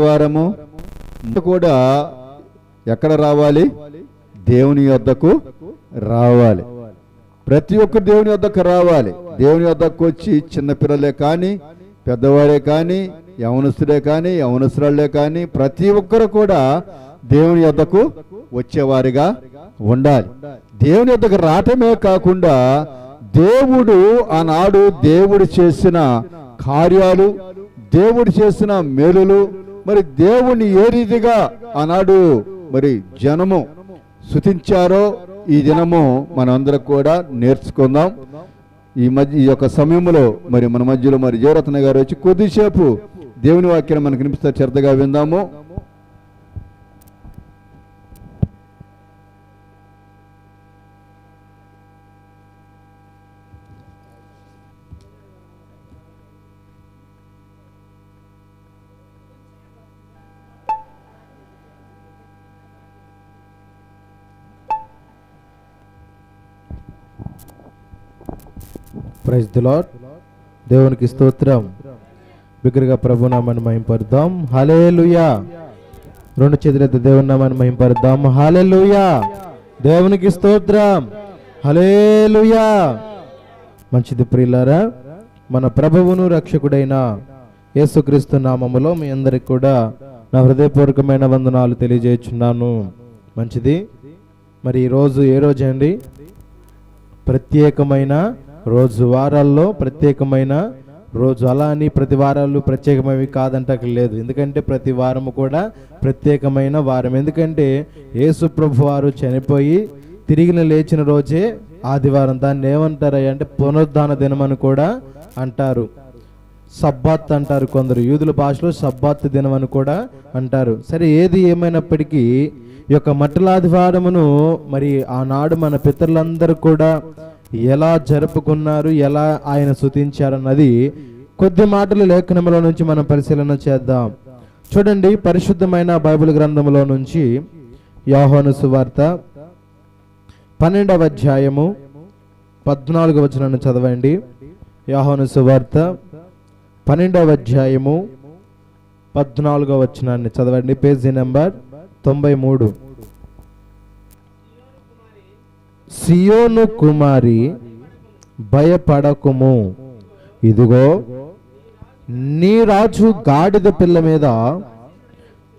వారము కూడా ఎక్కడ రావాలి? దేవుని యొద్దకు రావాలి. ప్రతి ఒక్కరు దేవుని యొద్దకు రావాలి. దేవుని యొద్దకు వచ్చి చిన్నపిల్లలే కానీ పెద్దవాడే కానీ యవనస్తుడే కానీ యవనస్తురాళ్ళే కానీ ప్రతి ఒక్కరు కూడా దేవుని యొద్దకు వచ్చేవారిగా ఉండాలి. దేవుని యొద్దకు రావటమే కాకుండా దేవుడు ఆనాడు దేవుడు చేసిన కార్యాలు దేవుడు చేసిన మేలులు మరి దేవుని ఏ రీతిగా ఆనాడు మరి జనము శుతించారో ఈ దినము మనందరం కూడా నేర్చుకుందాం. ఈ మధ్య ఈ యొక్క సమయంలో మరి మన మధ్యలో మరి జయరత్న గారు వచ్చి కొద్దిసేపు దేవుని వాక్యం మనకు వినిపిస్తారు. శ్రద్ధగా విందాము. ప్రైజ్ ది లార్డ్ దేవునికి స్తోత్రం. బిగ్గరగా ప్రభు నామాన్ని మహింపరుద్దాం. హల్లెలూయా రెండు చేతులైతే దేవుని నామాన్ని మహింపరుద్దాం. హల్లెలూయా దేవునికి స్తోత్రం. హల్లెలూయా మంచిది ప్రియులారా మన ప్రభువును రక్షకుడైన యేసుక్రీస్తు నామములో మీ అందరికి కూడా నా హృదయపూర్వకమైన వందనాలు తెలియజేస్తున్నాను మంచిది. మరి ఈరోజు ఏ రోజు అండి? ప్రత్యేకమైన రోజు వారాల్లో ప్రత్యేకమైన రోజు అలా అని ప్రతి వారాలు ప్రత్యేకమైనవి కాదంట లేదు. ఎందుకంటే ప్రతి వారము కూడా ప్రత్యేకమైన వారం. ఎందుకంటే యేసు ప్రభు వారు చనిపోయి తిరిగి లేచిన రోజే ఆదివారం. దాన్ని ఏమంటారు అంటే పునరుద్ధాన దినం అని కూడా అంటారు. సబ్బాత్ అంటారు కొందరు. యూదుల భాషలో సబ్బాత్ దినం అని కూడా అంటారు. సరే ఏది ఏమైనప్పటికీ ఈ యొక్క మట్టలాదివారమును మరి ఆనాడు మన పితరులందరూ కూడా ఎలా జరుపుకున్నారు ఎలా ఆయన శుతించారన్నది కొద్ది మాటల లేఖనములో నుంచి మనం పరిశీలన చేద్దాం. చూడండి పరిశుద్ధమైన బైబిల్ గ్రంథంలో నుంచి యాహోను సువార్త పన్నెండవ అధ్యాయము పద్నాలుగు వచనాన్ని చదవండి. యాహోను సువార్త పన్నెండవ అధ్యాయము పద్నాలుగవ వచనాన్ని చదవండి. పేజీ నెంబర్ తొంభై మూడు. సియోను కుమారి భయపడకుము. ఇదిగో నీ రాజు గాడిద పిల్ల మీద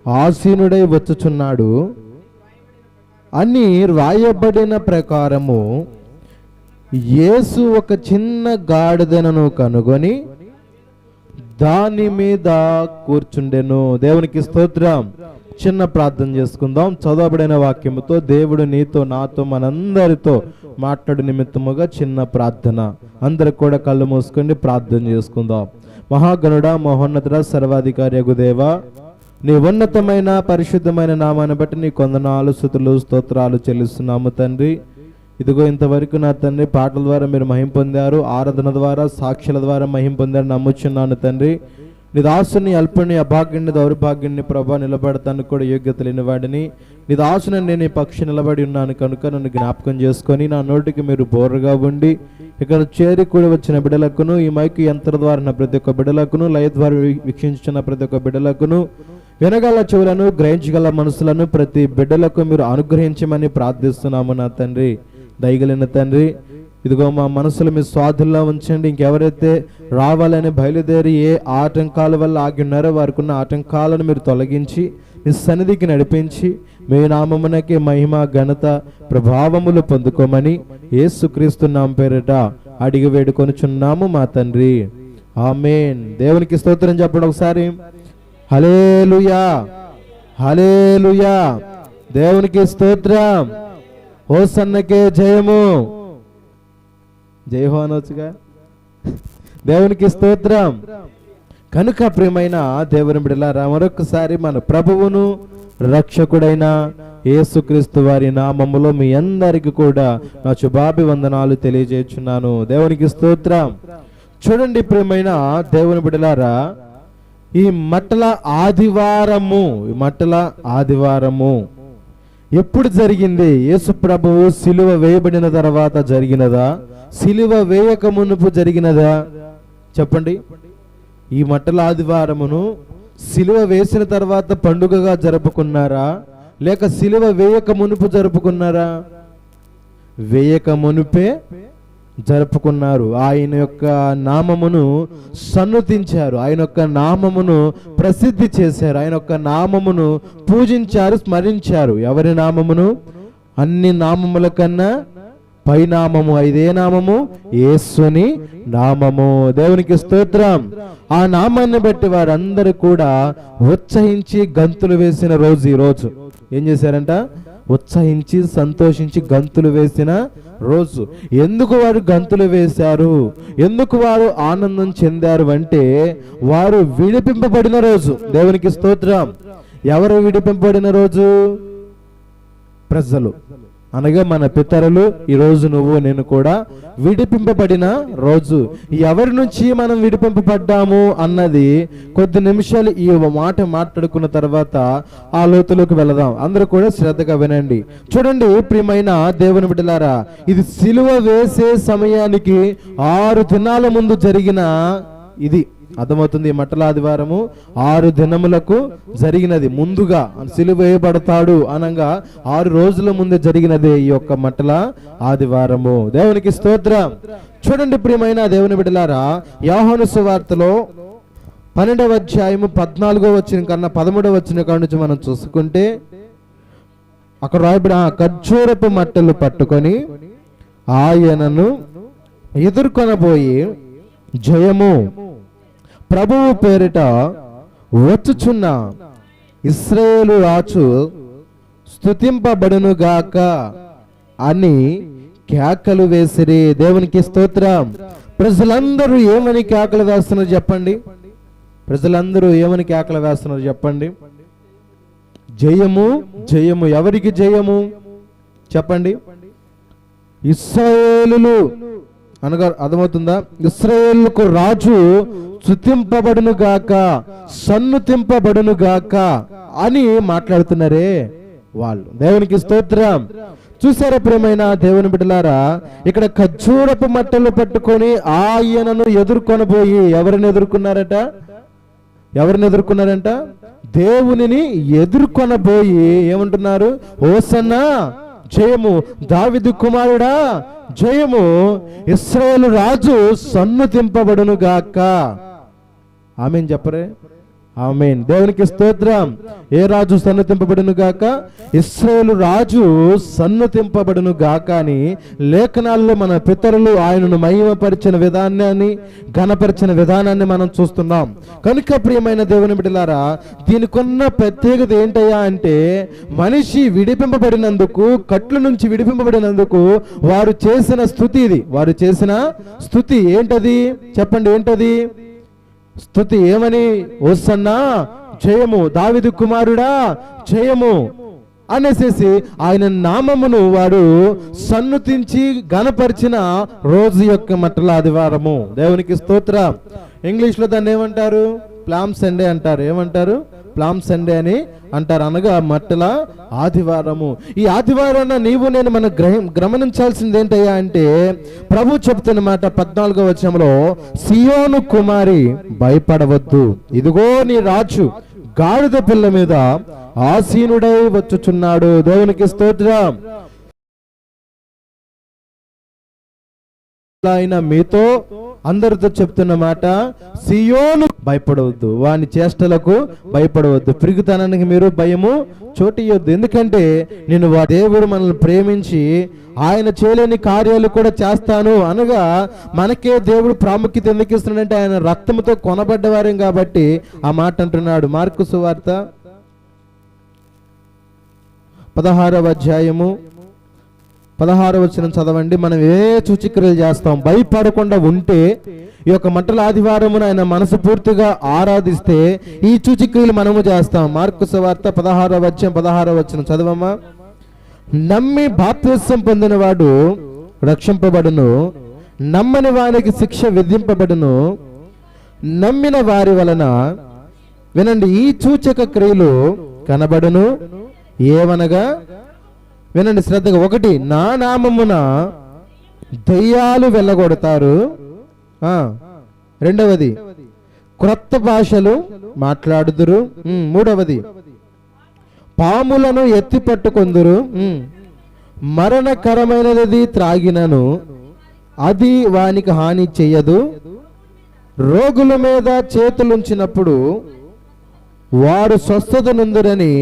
ఆసీనుడై వచ్చుచున్నాడు. అని రాయబడిన ప్రకారము యేసు ఒక చిన్న గాడిదను కనుగొని దాని మీద కూర్చుండెను. దేవునికి స్తోత్రం. చిన్న ప్రార్థన చేసుకుందాం. చదవబడిన వాక్యముతో దేవుడు నీతో నాతో మనందరితో మాట్లాడు నిమిత్తముగా చిన్న ప్రార్థన. అందరు కూడా కళ్ళు మూసుకొని ప్రార్థన చేసుకుందాం. మహాగణుడ మహోన్నతుడ సర్వాధికారి దేవ నీ ఉన్నతమైన పరిశుద్ధమైన నామాన్ని బట్టి నీ కొందనాలు శుతులు స్తోత్రాలు చెల్లిస్తున్నాము తండ్రి. ఇదిగో ఇంతవరకు నా తండ్రి పాటల ద్వారా మీరు మహిం పొందారు ఆరాధన ద్వారా సాక్షుల ద్వారా మహిం పొందారు నమ్ముచున్నాను తండ్రి. నీ దాసుని అల్పుని అభాగ్యుని దౌర్భాగ్యుని ప్రభా నిలబడతాను కూడా యోగ్యత లేని వాడిని. నీ దాసుని నేను ఈ పక్షి నిలబడి ఉన్నాను కనుక నన్ను జ్ఞాపకం చేసుకొని నా నోటికి మీరు బోర్రగా ఉండి ఇక్కడ చేరి కూడి వచ్చిన బిడలకును ఈ మైకు యంత్ర ద్వారా నా ప్రతి ఒక్క బిడలకును లయ ద్వారా వీక్షించిన ప్రతి ఒక్క బిడలకును వినగల చెవులను గ్రహించగల మనసులను ప్రతి బిడ్డలకు మీరు అనుగ్రహించమని ప్రార్థిస్తున్నాము నా తండ్రి. దయగలిన తండ్రి ఇదిగో మా మనసులు మీ స్వాధుల్లో ఉంచండి. ఇంకెవరైతే రావాలని బయలుదేరి ఏ ఆటంకాల వల్ల ఆగి ఉన్నారో వారికి ఉన్న ఆటంకాలను మీరు తొలగించి మీ సన్నిధికి నడిపించి మీ నామమునకి మహిమ ఘనత ప్రభావములు పొందుకోమని ఏసుక్రీస్తు నామ పేరిట అడిగి వేడుకొనుచున్నాము మా తండ్రి. ఆమెన్. దేవునికి స్తోత్రం చెప్పండి ఒకసారి. హలేలుయా హలేలుయా దేవునికి స్తోత్రం. సన్నకే జయము. జయ అనొచ్చుగా దేవునికి స్తోత్రం. కనుక ప్రియమైన దేవుని బిడలారా మరొకసారి మన ప్రభువును రక్షకుడైన యేసుక్రీస్తు వారి నామములో మీ అందరికి కూడా నా శుభాభివందనాలు తెలియజేస్తున్నాను దేవునికి స్తోత్రం. చూడండి ప్రియమైన దేవుని బిడలారా ఈ మట్టల ఆదివారము ఈ మట్టల ఆదివారము ఎప్పుడు జరిగింది? యేసు ప్రభువు సిలువ వేయబడిన తర్వాత జరిగినదా? సిలువ వేయక మునుపు జరిగినదా? చెప్పండి. ఈ మట్టల ఆదివారమును సిలువ వేసిన తర్వాత పండుగగా జరుపుకున్నారా? లేక సిలువ వేయక మునుపు జరుపుకున్నారా? వేయక మునుపే జరుపుకున్నారు. ఆయన యొక్క నామమును సన్నుతించారు. ఆయన యొక్క నామమును ప్రసిద్ధి చేశారు. ఆయన యొక్క నామమును పూజించారు స్మరించారు. ఎవరి నామమును? అన్ని నామముల కన్నా పై నామము ఐదే నామము యేసుని నామము. దేవునికి స్తోత్రం. ఆ నామాన్ని బట్టి వారందరూ కూడా ఉత్సహించి గంతులు వేసిన రోజు ఈ రోజు. ఏం చేశారంట? ఉత్సహించి సంతోషించి గంతులు వేసిన రోజు. ఎందుకు వారు గంతులు వేశారు? ఎందుకు వారు ఆనందం చెందారు అంటే వారు విడిపింపబడిన రోజు. దేవునికి స్తోత్రం. ఎవరు విడిపింపబడిన రోజు? ప్రజలు. అనగా మన పితరులు ఈరోజు నువ్వు నేను కూడా విడిపింపబడిన రోజు. ఎవరి నుంచి మనం విడిపింపబడ్డాము అన్నది కొద్ది నిమిషాలు ఈ మాట మాట్లాడుకున్న తర్వాత ఆ లోతులోకి వెళదాం. అందరూ కూడా శ్రద్ధగా వినండి. చూడండి ప్రియమైన దేవుని బిడ్డలారా ఇది సిలువ వేసే సమయానికి ఆరు దినాల ముందు జరిగిన ఇది. అర్థమవుతుంది ఈ మట్టల ఆదివారము ఆరు దినములకు జరిగినది. ముందుగా సిలువ వేయబడతాడు అనగా ఆరు రోజుల ముందే జరిగినదే ఈ యొక్క మట్టల ఆదివారము. దేవునికి స్తోత్రం. చూడండి ప్రియమైన దేవుని బిడలారా యాహోను సువార్తలో పన్నెండవ అధ్యాయము పద్నాలుగో వచ్చిన కన్నా పదమూడవ వచ్చిన కాడ నుంచి మనం చూసుకుంటే అక్కడ రాయబడి ఆ ఖర్జూరపు మట్టలు పట్టుకొని ఆయనను ఎదుర్కొనబోయి జయము ప్రభువు పేరిట వచ్చుచున్న ఇస్రాయేలు రాజు స్థుతింపబడునుగాక అని కేకలు వేసిరి. దేవునికి స్తోత్రం. ప్రజలందరూ ఏమని కేకలు వేస్తున్నారు చెప్పండి? ప్రజలందరూ ఏమని కేకలు వేస్తున్నారు చెప్పండి? జయము జయము. ఎవరికి జయము? చెప్పండి. ఇస్రాయేలు అనగా అర్థమవుతుందా? ఇస్రాయేళ్ళకు రాజు చుతింపబడును గాక సన్నుతింపబడును గాక అని మాట్లాడుతున్నారే వాళ్ళు. దేవునికి స్తోత్రం. చూసారా ప్రేమైన దేవుని బిడ్డలారా? ఇక్కడ ఖర్జూరపు మట్టలు పట్టుకొని ఆయనను ఎదుర్కొనబోయి ఎవరిని ఎదుర్కొన్నారట? ఎవరిని ఎదుర్కొన్నారంట? దేవునిని ఎదుర్కొనబోయి ఏమంటున్నారు? ఓసన్నా జయము. దావిదు కుమారుడా జయము. ఇస్రాయేలు రాజు సన్నుతింపబడును గాక ఆమెన్ చెప్పరే? ఆమెన్. దేవునికి స్తోత్రం. ఏ రాజు సన్నతింపబడును గాక? ఇస్రాయేలు రాజు సన్నతింపబడును గాక అని లేఖనాల్లో మన పితరులు ఆయనను మహిమపరిచిన విధానాన్ని ఘనపరిచిన విధానాన్ని మనం చూస్తున్నాం. కనుక ప్రియమైన దేవుని బిడ్డలారా దీనికున్న ప్రత్యేకత ఏంటయ్యా అంటే మనిషి విడిపింపబడినందుకు కట్ల నుంచి విడిపింపబడినందుకు వారు చేసిన స్థుతి ఇది. వారు చేసిన స్థుతి ఏంటది? చెప్పండి ఏంటది? స్థుతి ఏమని? వస్తున్నా చేయము దావిదు కుమారుడా చేయము అనేసేసి ఆయన నామమును వాడు సన్నుతించి గనపరిచిన రోజు యొక్క మట్టల ఆదివారము. దేవునికి స్తోత్ర. ఇంగ్లీష్లో దాన్ని ఏమంటారు? ప్లామ్ సండే అంటారు. ఏమంటారు? ప్లామ్ సండే అని అంటారు. అనగా మట్టల ఆదివారము. ఈ ఆదివారాన నీవు నేను మనం గ్రహం గమనించాల్సింది ఏంటయ్యా అంటే ప్రభు చెప్తున్న మాట పద్నాలుగో వచనంలో సియోను కుమారి భయపడవద్దు. ఇదిగో నీ రాజు గాడిద పిల్ల మీద ఆసీనుడై వచ్చుచున్నాడు. దేవునికి స్తోత్రం. ఆయన మీతో అందరితో చెప్తున్న మాట సియోను భయపడవద్దు వాని చేష్టలకు భయపడవద్దు. పిరుగుతనానికి మీరు భయము చోటియొద్దు ఎందుకంటే నేను వా దేవుడు మనల్ని ప్రేమించి ఆయన చేయలేని కార్యాలు కూడా చేస్తాను అనగా మనకే దేవుడు ప్రాముఖ్యత ఎందుకు ఇస్తున్నాడంటే ఆయన రక్తంతో కొనబడ్డవారేం కాబట్టి ఆ మాట అంటున్నాడు. మార్కు సువార్త పదహారవ అధ్యాయము పదహారు వచ్చిన చదవండి. మనం ఏ సూచిక్రియలు చేస్తాం? భయపడకుండా ఉంటే ఈ యొక్క మంటల ఆదివారమున ఆయన మనసు పూర్తిగా ఆరాధిస్తే ఈ సూచిక్రియలు మనము చేస్తాం. మార్కు వార్త పదహారవ వచ్చం పదహారవ వచ్చిన చదవమ్మా. నమ్మి బాప్తిసం పొందినవాడు రక్షింపబడును. నమ్మని వారికి శిక్ష విధింపబడును. నమ్మిన వారి వలన వినండి ఈ సూచక క్రియలు కనబడును. ఏవనగా? వినండి శ్రద్ధగా. ఒకటి నా నామమున దయ్యాలు వెళ్ళగొడతారు. రెండవది క్రొత్త భాషలు మాట్లాడుదురు. మూడవది పాములను ఎత్తి పట్టుకొందురు. మరణకరమైనది త్రాగినను అది వానికి హాని చెయ్యదు రోగుల మీద చేతులుంచినప్పుడు వారు స్వస్థత నుందురని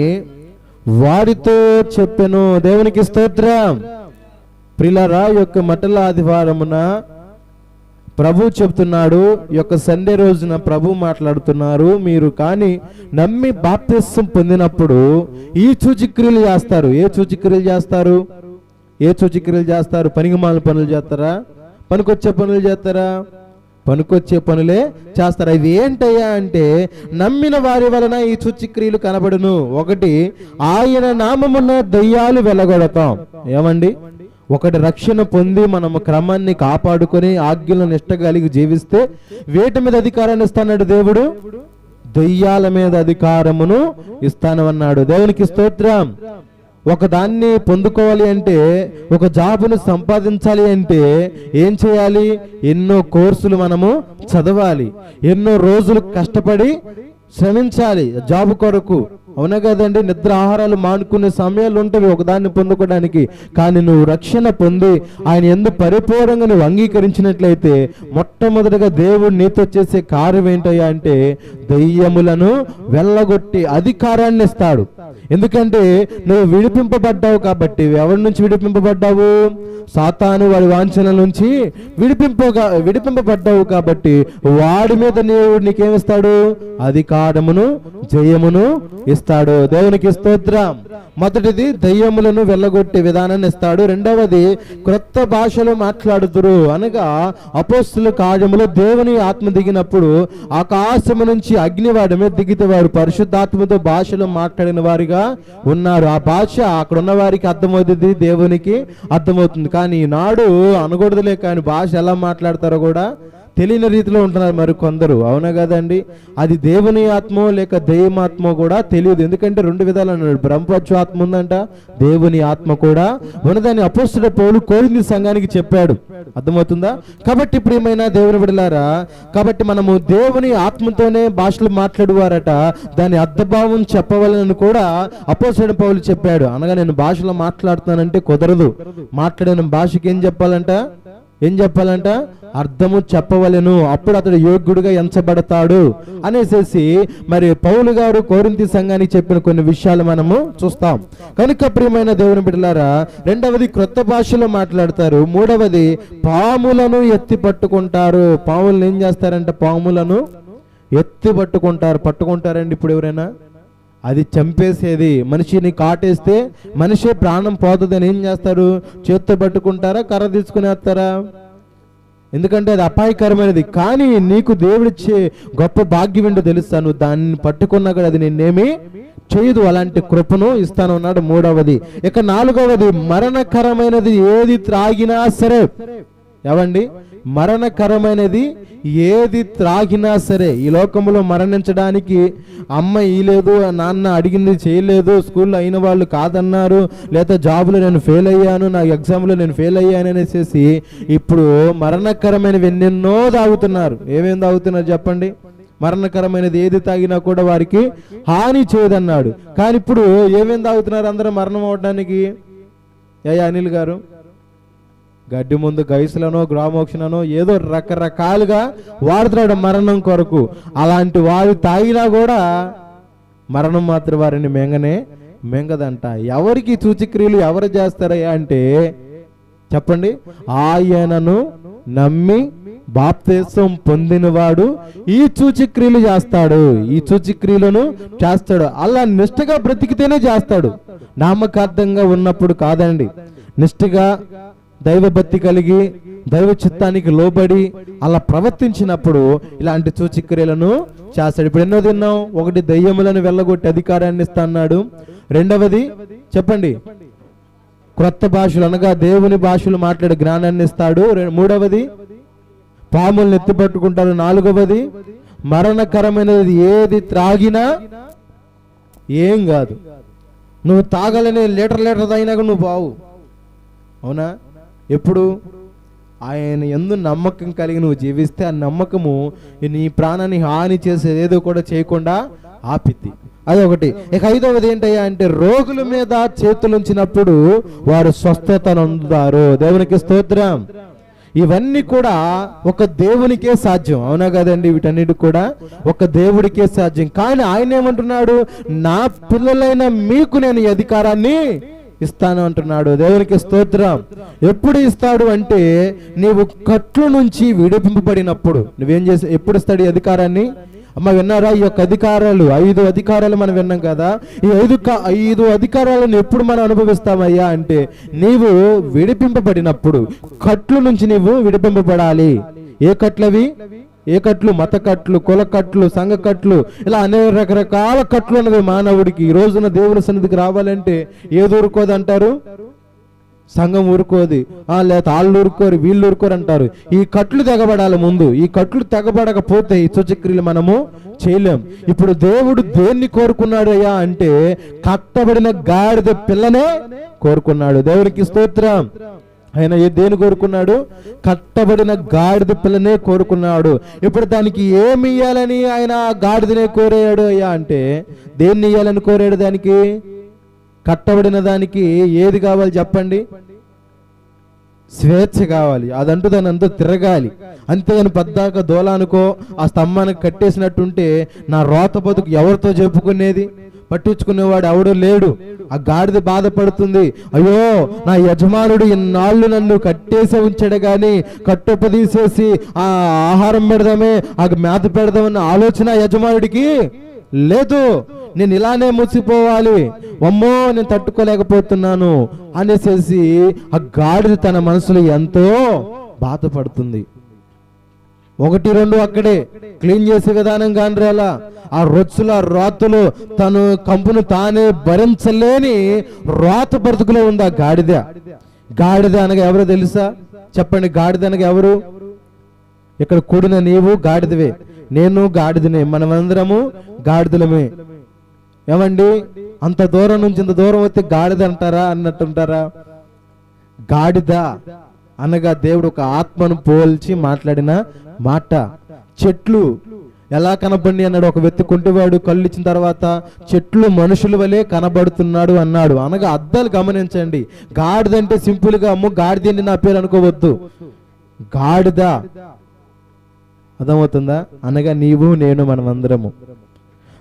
వారితో చెప్పెను. దేవునికి స్తోత్రం. ప్రిలరా యొక్క మటల ఆదివారమున ప్రభు చెప్తున్నాడు యొక్క సండే రోజున ప్రభు మాట్లాడుతున్నారు మీరు కానీ నమ్మి బాప్తిస్వం పొందినప్పుడు ఈ సూచిక్రియలు చేస్తారు. ఏ సూచిక్రియలు చేస్తారు? ఏ సూచిక్రియలు చేస్తారు? పనికిమాల పనులు చేస్తారా? పనికొచ్చే పనులు చేస్తారా? పనికొచ్చే పనులే చేస్తారు. అవి ఏంటయ్యా అంటే నమ్మిన వారి వలన ఈ సూచిక్రియలు కనబడును. ఒకటి ఆయన నామమున్న దయ్యాలు వెలగొడతాం. ఏమండి? ఒకటి రక్షణ పొంది మనము క్రమాన్ని కాపాడుకొని ఆజ్ఞలను నిష్ట కలిగి జీవిస్తే వేటి మీద అధికారాన్ని ఇస్తాడు దేవుడు? దెయ్యాల మీద అధికారమును ఇస్తానన్నాడు. దేవునికి స్తోత్రం. ఒక దాన్ని పొందుకోవాలి అంటే ఒక జాబును సంపాదించాలి అంటే ఏం చేయాలి? ఎన్నో కోర్సులు మనము చదవాలి. ఎన్నో రోజులు కష్టపడి శ్రమించాలి జాబ్ కొరకు. అవునా కదండి? నిద్ర ఆహారాలు మానుకునే సమయాలు ఉంటవి ఒకదాన్ని పొందుకోవడానికి. కానీ నువ్వు రక్షణ పొంది ఆయన ఎందు పరిపూర్ణంగా నువ్వు అంగీకరించినట్లయితే మొట్టమొదటిగా దేవుడు నీతో చేసే కార్యం ఏంటయ్యా అంటే దెయ్యములను వెళ్ళగొట్టి అధికారాన్ని ఇస్తాడు. ఎందుకంటే నువ్వు విడిపింపబడ్డావు కాబట్టి ఎవరి నుంచి విడిపింపబడ్డావు? సాతాను వాడి వాంఛనల నుంచి విడిపింపగా విడిపింపబడ్డావు కాబట్టి వాడి మీద నీవు నీకేమిస్తాడు? అధికారమును జయమును ఇస్తాడు. దేవునికి స్తోత్రం. మొదటిది దయ్యములను వెళ్ళగొట్టే విధానాన్ని ఇస్తాడు. రెండవది క్రొత్త భాషలో మాట్లాడుతురు అనగా అపోస్తుల కార్యములో దేవుని ఆత్మ దిగినప్పుడు ఆకాశము నుంచి అగ్నివాడమే దిగితే వారు పరిశుద్ధాత్మతో భాషలో మాట్లాడిన వారిగా ఉన్నారు. ఆ భాష అక్కడ ఉన్న వారికి అర్థమవుతుంది దేవునికి అర్థమవుతుంది. కానీ ఈనాడు అనకూడదులే కానీ భాష ఎలా మాట్లాడతారో కూడా తెలియని రీతిలో ఉంటున్నారు మరి కొందరు. అవునా కదండి? అది దేవుని ఆత్మో లేక దెయ్యమాత్మో కూడా తెలియదు. ఎందుకంటే రెండు విధాలు అన్నాడు. బ్రహ్మపక్ష ఆత్మ ఉందంట దేవుని ఆత్మ కూడా ఉన్నదాన్ని అపోస్తుడ పౌలు కోరింది సంఘానికి చెప్పాడు. అర్థమవుతుందా? కాబట్టి ఇప్పుడు ఏమైనా దేవుని విడలారా కాబట్టి మనము దేవుని ఆత్మతోనే భాషలు మాట్లాడువారట. దాని అర్థభావం చెప్పవాలని కూడా అపోసడ పౌలు చెప్పాడు. అనగా నేను భాషలో మాట్లాడుతానంటే కుదరదు. మాట్లాడిన భాషకి ఏం చెప్పాలంట? ఏం చెప్పాలంట? అర్థము చెప్పవలెను. అప్పుడు అతడు యోగ్యుడిగా ఎంచబడతాడు అనేసేసి మరి పౌలు గారు కోరింతి సంఘానికి చెప్పిన కొన్ని విషయాలు మనము చూస్తాం. కనుక ప్రియమైన దేవుని బిడ్డలారా రెండవది క్రొత్త భాషలో మాట్లాడతారు. మూడవది పాములను ఎత్తి పట్టుకుంటారు. పాములను ఏం చేస్తారంట? పాములను ఎత్తి పట్టుకుంటారు. పట్టుకుంటారండి ఇప్పుడు ఎవరైనా? అది చంపేసేది. మనిషిని కాటేస్తే మనిషే ప్రాణం పోతుందని ఏం చేస్తారు? చేత్తో పట్టుకుంటారా? కర్ర తీసుకునేస్తారా ఎందుకంటే అది అపాయకరమైనది. కానీ నీకు దేవుడిచ్చే గొప్ప భాగ్యం ఏంటో తెలుస్తాను దాన్ని పట్టుకున్నా కూడా అది నిన్నేమి చేయదు. అలాంటి కృపను ఇస్తాను అన్నాడు మూడవది. ఇక నాలుగవది మరణకరమైనది ఏది త్రాగినా సరే ఏమండి మరణకరమైనది ఏది త్రాగినా సరే ఈ లోకంలో మరణించడానికి అమ్మ ఇయలేదు నాన్న అడిగింది చేయలేదు స్కూల్లో అయిన వాళ్ళు కాదన్నారు లేదా జాబ్లో నేను ఫెయిల్ అయ్యాను నా ఎగ్జామ్లో నేను ఫెయిల్ అయ్యాను అనేసి ఇప్పుడు మరణకరమైనవి ఎన్నెన్నో తాగుతున్నారు. ఏమేమి తాగుతున్నారు చెప్పండి? మరణకరమైనది ఏది తాగినా కూడా వారికి హాని చేయదన్నాడు. కానీ ఇప్పుడు ఏమేమి తాగుతున్నారు అందరూ మరణం అవడానికి? ఏ అనిల్ గారు. గడ్డి ముందు గైసులనో గ్రామోక్షణనో ఏదో రకరకాలుగా వాడుతున్నాడు మరణం కొరకు. అలాంటి వారు తాగినా కూడా మరణం మాత్రం వారిని మెంగనే మెంగదంట. ఎవరికి సూచిక్రియలు ఎవరు చేస్తారయ్యా అంటే చెప్పండి. ఆయనను నమ్మి బాప్తేశం పొందినవాడు ఈ చూచిక్రియలు చేస్తాడు. ఈ చూచిక్రియలను చేస్తాడు. అలా నిష్ఠగా బ్రతికితేనే చేస్తాడు. నామకార్థంగా ఉన్నప్పుడు కాదండి. నిష్ఠగా దైవభక్తి కలిగి దైవ చిత్తానికి లోబడి అలా ప్రవర్తించినప్పుడు ఇలాంటి సూచిక్రియలను చేస్తాడు. ఇప్పుడు ఎన్నో తిన్నాం. ఒకటి దయ్యములను వెళ్ళగొట్టి అధికారాన్ని ఇస్తా అన్నాడు. రెండవది చెప్పండి. క్రొత్త భాషలు అనగా దేవుని భాషలు మాట్లాడే జ్ఞానాన్ని ఇస్తాడు. మూడవది పాములను ఎత్తిపట్టుకుంటాడు నాలుగవది మరణకరమైనది ఏది త్రాగినా ఏం కాదు. నువ్వు తాగలని లీటర్ లీటర్ తాగినా నువ్వు బావు. అవునా? ఎప్పుడు? ఆయన ఎందు నమ్మకం కలిగి నువ్వు జీవిస్తే ఆ నమ్మకము నీ ప్రాణాన్ని హాని చేసేది ఏదో కూడా చేయకుండా ఆపిద్ది. అదొకటి. ఇక ఐదవది ఏంటయ్యా అంటే రోగుల మీద చేతులుంచినప్పుడు వారు స్వస్థత నందుతారు. దేవునికి స్తోత్రం. ఇవన్నీ కూడా ఒక దేవునికే సాధ్యం. అవునా కదండి? వీటన్నిటి కూడా ఒక దేవుడికే సాధ్యం. కానీ ఆయన ఏమంటున్నాడు? నా పిల్లలైన మీకు నేను అధికారాన్ని ఇస్తాను అంటున్నాడు. దేవునికి స్తోత్రం. ఎప్పుడు ఇస్తాడు అంటే నీవు కట్లు నుంచి విడిపింపబడినప్పుడు. నువ్వేం చేసి ఎప్పుడు ఇస్తాడు ఈ అధికారాన్ని? అమ్మ విన్నారా? ఈ యొక్క అధికారాలు ఐదు అధికారాలు మనం విన్నాం కదా. ఈ ఐదు క- ఐదు అధికారాలను ఎప్పుడు మనం అనుభవిస్తామయ్యా అంటే నీవు విడిపింపబడినప్పుడు. కట్లు నుంచి నీవు విడిపింపబడాలి. ఏ కట్లవి? ఏ కట్లు మత కట్లు కుల కట్లు సంఘ కట్లు ఇలా అనేక రకరకాల కట్లు ఉన్నవి మానవుడికి. ఈ రోజున దేవుని సన్నిధికి రావాలంటే ఏది ఊరుకోదంటారు సంఘం ఊరుకోది. ఆ లేక వాళ్ళు ఊరుకోరు వీళ్ళు ఊరుకోరు అంటారు. ఈ కట్లు తెగబడాలి ముందు. ఈ కట్లు తెగబడకపోతే ఈ సూచక్రియలు మనము చేయలేం. ఇప్పుడు దేవుడు దేన్ని కోరుకున్నాడు అయ్యా అంటే కట్టబడిన గాడిద పిల్లనే కోరుకున్నాడు. దేవునికి స్తోత్రం. ఆయన ఏ దేని కోరుకున్నాడు? కట్టబడిన గాడిద పిల్లనే కోరుకున్నాడు. ఇప్పుడు దానికి ఏమి ఇయ్యాలని ఆయన ఆ గాడిదనే కోరాడు అయ్యా అంటే దేన్ని ఇయ్యాలని కోరాడు దానికి? కట్టబడిన దానికి ఏది కావాలి చెప్పండి? స్వేచ్ఛ కావాలి. అదంటూ దాని అంతా తిరగాలి. అంతేగాని పద్దాక దోలానుకో ఆ స్తంభానికి కట్టేసినట్టుంటే నా రోత బతుకు ఎవరితో చెప్పుకునేది? పట్టించుకునేవాడు ఎవడు లేడు. ఆ గాడిద బాధపడుతుంది. అయ్యో నా యజమానుడు ఇన్నాళ్ళు నన్ను కట్టేసే ఉంచాడు కానీ కట్టుపదీసేసి ఆ ఆహారం పెడదామే ఆ మేత పెడదామన్న ఆలోచన యజమానుడికి లేదు. నేను ఇలానే ముసిపోవాలి. అమ్మో నేను తట్టుకోలేకపోతున్నాను అనేసేసి ఆ గాడిద తన మనసులో ఎంతో బాధపడుతుంది. ఒకటి రెండు అక్కడే క్లీన్ చేసే విధానం కానరేలా? ఆ రొచ్చుల రాతులు తను కంపును తానే భరించలేని రాత బ్రతుకులో ఉంది ఆ గాడిద. గాడిద అనగా ఎవరో తెలుసా? చెప్పండి గాడిద అనగా ఎవరు? ఇక్కడ కూడిన నీవు గాడిదవే. నేను గాడిదనే మనమందరము గాడిదలమే. ఏమండి? అంత దూరం నుంచి ఇంత దూరం వస్తే గాడిద అంటారా అన్నట్టుంటారా? గాడిద అనగా దేవుడు ఒక ఆత్మను పోల్చి మాట్లాడిన మాట. చెట్లు ఎలా కనబడి అన్నాడు. ఒక వ్యక్తి కుంటివాడు కళ్ళు ఇచ్చిన తర్వాత చెట్లు మనుషుల వలె కనబడుతున్నాడు అన్నాడు. అనగా అద్దాలు గమనించండి. గాడిదంటే సింపుల్గా అమ్ము గాడిదండి నా పేరు అనుకోవద్దు. గాడిద. అర్థమవుతుందా? అనగా నీవు నేను మనమందరము.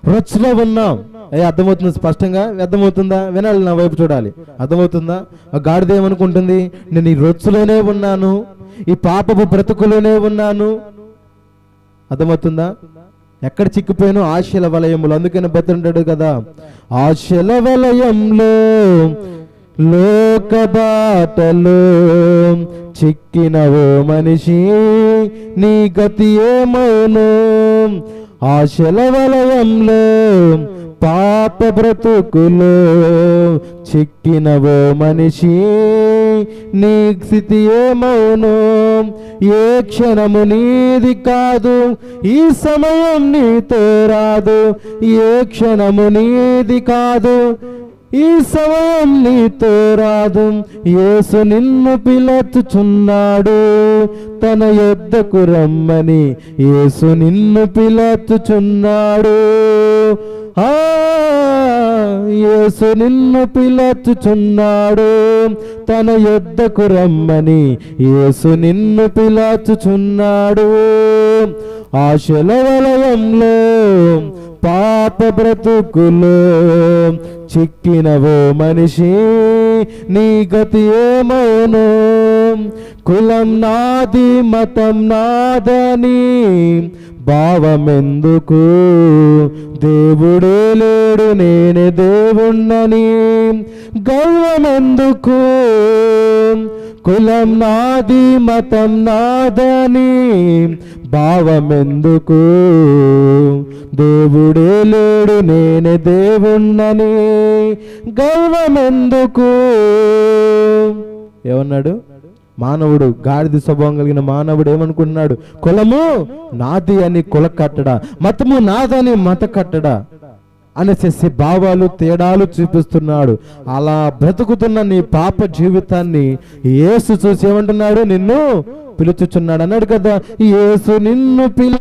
రొచ్చులో ఉన్నాం. ఏ అర్థమవుతుంది స్పష్టంగా? అర్థమవుతుందా? వినాలి నా వైపు చూడాలి. అర్థమవుతుందా? ఆ గాడిద ఏమనుకుంటుంది? నేను ఈ రొచ్చులోనే ఉన్నాను. ఈ పాపపు బ్రతుకులోనే ఉన్నాను. అర్థమవుతుందా? ఎక్కడ చిక్కిపోయాను ఆశల వలయములు. అందుకని బతుంటాడు కదా. ఆశల వలయంలో లోక బాటలో చిక్కినవో మనిషి నీ గతి ఏమౌను? ఆశల వలయంలో పాప బ్రతుకులో చిక్కినవో మనిషి నీ స్థితి ఏమౌను? ఏ క్షణము నీది కాదు ఈ సమయం నీతో రాదు. ఏ క్షణము నీది కాదు ఈ సమయం నీతో రాదు. యేసు నిన్ను పిలచుచున్నాడు తన యొద్దకు రమ్మని యేసు నిన్ను పిలచుచున్నాడు. ఆ యేసు నిన్ను పిలచుచున్నాడు. తన యొద్దకు రమ్మని యేసు నిన్ను పిలచుచున్నాడు. ఆశల వలయంలో పాప బ్రతుకులో చిక్కినవో మనిషి నీ గతి ఏమోను? కులం నాది మతం నాదని భావమెందుకు? దేవుడే లేడు నేనే దేవుణ్ణని. గర్వమెందుకు? కులం నాది మతం నాదని. భావమెందుకు? దేవుడే లేడు నేనే దేవుణ్ణని. గర్వమెందుకు? ఏమన్నాడు? మానవుడు గాడిద స్వభావం కలిగిన మానవుడు ఏమనుకుంటున్నాడు? కులము నాది అని కుల కట్టడా మతము నాదని మత కట్టడా అనేసి భావాలు తేడాలు చూపిస్తున్నాడు. అలా బ్రతుకుతున్న నీ పాప జీవితాన్ని ఏసు చూసి ఏమంటున్నాడు? నిన్ను పిలుచుచున్నాడు అన్నాడు కదా యేసు నిన్ను పిలు